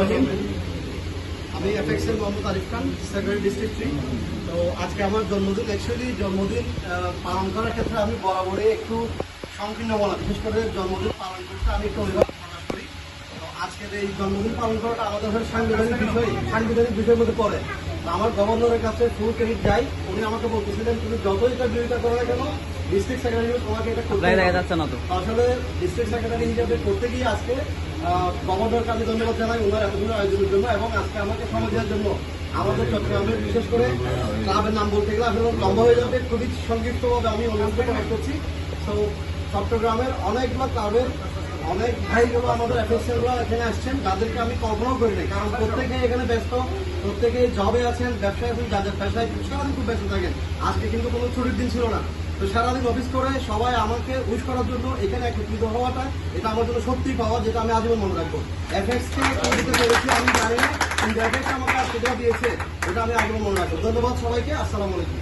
আমি এফএক্স এর Mohammad Arif Khan secretary district three. তো আজকে আমার জন্মদিন। অ্যাকচুয়ালি জন্মদিন পালন করার ক্ষেত্রে আমি বরাবরই একটু সংকীর্ণ বলা বিশেষ করে। জন্মদিন পালন করতে আমি একটু অভিভাবক প্রকাশ করি। তো আজকের এই জন্মদিন পালন করাটা আমাদের সাংবিধানিক বিষয় সাংবিধানিক বিষয়ের মধ্যে পড়ে। আমার গভর্নরের কাছে ফুল ক্রেডিট যাই। উনি আমাকে বলতেছিলেন তুমি যতই এটা বিরোধিতা করো না কেন ডিস্ট্রিক্ট সেক্রেটারি তোমাকে এটা করতে আসলে ডিস্ট্রিক্ট সেক্রেটারি হিসেবে করতে গিয়ে আজকে গভর্নরকে আমি ধন্যবাদ জানাই, ওনার এতগুলো আয়োজনের জন্য এবং আজকে আমাকে সময় দেওয়ার জন্য। আমাদের চট্টগ্রামের বিশেষ করে ক্লাবের নাম বলতে গেলে আসলে লম্বা হয়ে যাবে, খুবই সংক্ষিপ্তভাবে আমি অনুরোধ করছি। তো চট্টগ্রামের অনেকগুলো ক্লাবের অনেক ভাইগুলো আমাদের অ্যাফিসিয়ালগুলো এখানে আসছেন যাদেরকে আমি কল্পনাও করি নাই, কারণ প্রত্যেকে এখানে ব্যস্ত প্রত্যেকে জবে আছেন, ব্যবসায় আছেন যাদের পেশায় খুব ব্যস্ত থাকেন। আজকে কিন্তু কোনো ছুটির দিন ছিল না। তো সারাদিন অফিস করে সবাই আমাকে উইশ করার জন্য এখানে একত্রিত হওয়াটা, এটা আমার জন্য সত্যি পাওয়া, যেটা আমি আজীবন মনে রাখব। এফএক্স কে কেউ দিতে পেরেছি আমি জানি না, কিন্তু এফএক্স আমাকে আজকে দিয়েছে, এটা আমি আজীবন মনে রাখব। ধন্যবাদ সবাইকে, আসসালামু আলাইকুম।